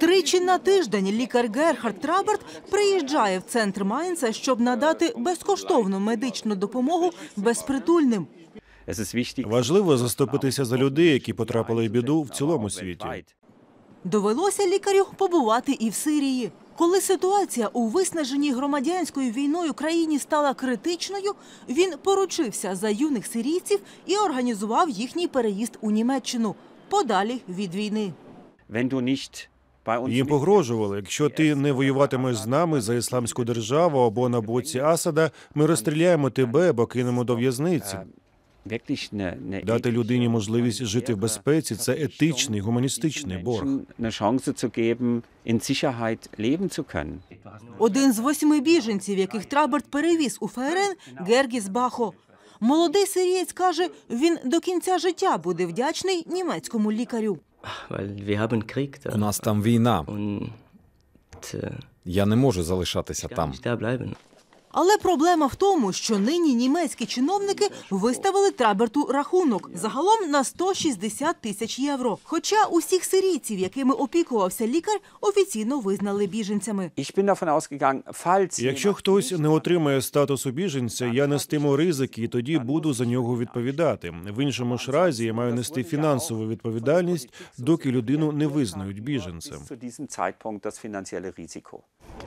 Тричі на тиждень лікар Герхард Траберт приїжджає в центр Майнца, щоб надати безкоштовну медичну допомогу безпритульним. Важливо заступитися за людей, які потрапили в біду в цілому світі. Довелося лікарю побувати і в Сирії. Коли ситуація у виснаженій громадянською війною країні стала критичною, він поручився за юних сирійців і організував їхній переїзд у Німеччину подалі від війни. Їм погрожували, якщо ти не воюватимеш з нами за ісламську державу або на боці Асада, ми розстріляємо тебе або кинемо до в'язниці. eine Дати людині можливість жити в безпеці це етичний, гуманістичний борг. Один з восьми біженців, яких Траберт перевіз у ФРН, Гергіс Бахо. Молодий сирієць каже, він до кінця життя буде вдячний німецькому лікарю. Weil wir haben Krieg da. У нас там війна. Und äh, Я не можу залишатися там. Але проблема в тому, що нині німецькі чиновники виставили Траберту рахунок загалом на 160 тисяч євро. Хоча усіх сирійців, якими опікувався лікар, офіційно визнали біженцями. Якщо хтось не отримає статусу біженця, я нестиму ризики і тоді буду за нього відповідати. В іншому ж разі я маю нести фінансову відповідальність, доки людину не визнають біженцем.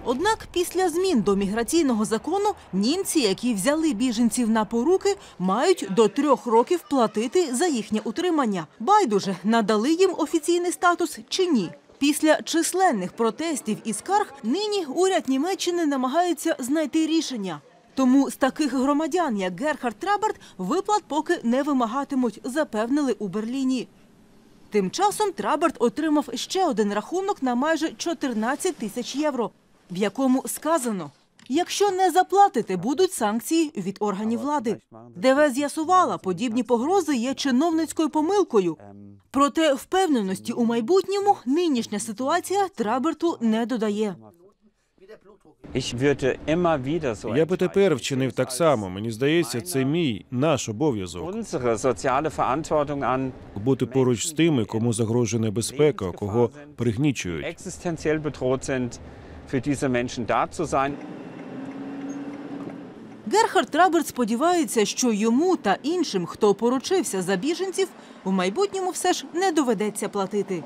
Однак після змін до міграційного закону німці, які взяли біженців на поруки, мають до трьох років платити за їхнє утримання. Байдуже надали їм офіційний статус чи ні. Після численних протестів і скарг нині уряд Німеччини намагається знайти рішення. Тому з таких громадян, як Герхард Траберт, виплат поки не вимагатимуть, запевнили у Берліні. Тим часом Траберт отримав ще один рахунок на майже 14 тисяч євро, в якому сказано, якщо не заплатите, будуть санкції від органів влади. ДВ з'ясувала, подібні погрози є чиновницькою помилкою. Проте впевненості у майбутньому нинішня ситуація Траберту не додає. Я би тепер вчинив так само. Мені здається, це мій наш обов'язок бути поруч з тими, кому загрожує небезпека, кого пригнічують. Герхард Раберт сподівається, що йому та іншим, хто поручився за біженців, у майбутньому все ж не доведеться платити.